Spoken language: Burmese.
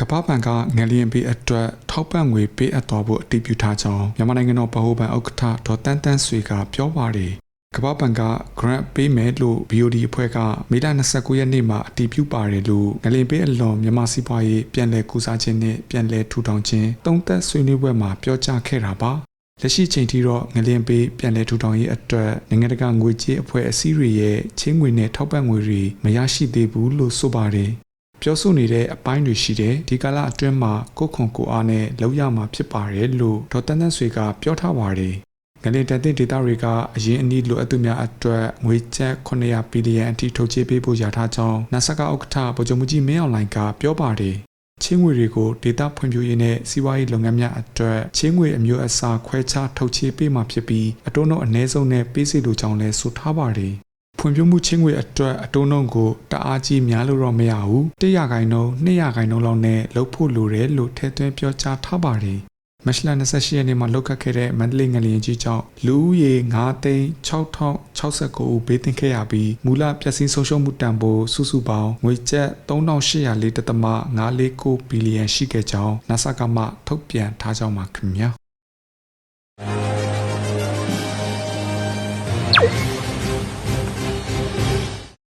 ကပ္ပဘဏ်ကငလျင်ပေးအတွက်ထောက်ပံ့ငွေပေးအပ်သွားဖို့အတည်ပြုထားကြောင်းမြန်မာနိုင်ငံတော်ဗဟိုဘဏ်ဥက္ကဋ္ဌဒေါ်တန်းတန်းဆွေကပြောပါတယ်ကမ္ဘာဘဏ်က grant ပေးမယ်လို့ BOD အဖွဲ့ကမေလ29ရက်နေ့မှာအတည်ပြုပါတယ်လို့ငလင်ပေးအလွန်မြန်မာစီးပွားရေးပြန်လည်ကူစားခြင်းနဲ့ပြန်လည်ထူထောင်ခြင်းတုံးသက်ဆွေးနွေးပွဲမှာပြောကြားခဲ့တာပါလက်ရှိချိန်ထိတော့ငလင်ပေးပြန်လည်ထူထောင်ရေးအတွက်နိုင်ငံတကာငွေကြေးအဖွဲ့အစည်းတွေရဲ့ချင်းငွေနဲ့ထောက်ပံ့ငွေတွေမရရှိသေးဘူးလို့ဆိုပါတယ် ပြောဆိုနေတဲ့အပိုင်းတွေရှိတယ်ဒီကာလအတွင်းမှာကိုယ့်ခွန်ကိုယ်အားနဲ့လောက်ရမှာဖြစ်ပါတယ်လို့ဒေါက်တာတန်းဆွေကပြောထားပါတယ်ငလင်တန်တဲ့ဒေတာတွေကအရင်အနည်းလိုအပ်သူများအတွက်ငွေကျပ်900ဘီလီယံအထိထုတ်ချေးပေးဖို့ရထားကြောင်း NASA ကဥက္ကဋ္ဌဗိုလ်ချုပ်မှုကြီးမင်းအောင်လှိုင်ကပြောပါတယ်ချင်းငွေတွေကိုဒေတာဖွံ့ဖြိုးရေးနဲ့စီးပွားရေးလုပ်ငန်းများအတွက်ချင်းငွေအမျိုးအစားခွဲခြားထုတ်ချေးပေးမှာဖြစ်ပြီးအတုံးတော့အ ਨੇ ဆုံးနဲ့ပေးစီလိုကြောင်းလဲဆိုထားပါတယ် ဖွံ့ဖြိုးမှုချင်းငွေအတွက်အတုံးလုံးကိုတအားကြီးများလို့တော့မရဘူး100ခိုင်နှုန်း200ခိုင်နှုန်းလောက်နဲ့လုပ်ဖို့လိုတယ်လို့ထည့်သွင်းပြောကြားထားပါတယ်မက်ရှ်လ28ရက်နေ့မှာလောက်ခတ်ခဲ့တဲ့မန္တလေးငလျင်ကြီးကြောင့်လူဦးရေ9သိန်း6069ဦးဘေးသင့်ခဲ့ရပြီးမူလပျက်စီးဆုံးရှုံးမှုတန်ဖိုးစုစုပေါင်းငွေကျပ်3804.569ဘီလီယံရှိခဲ့ကြောင်း NASA ကမှထုတ်ပြန်ထားကြောင်းပါခင်ဗျာ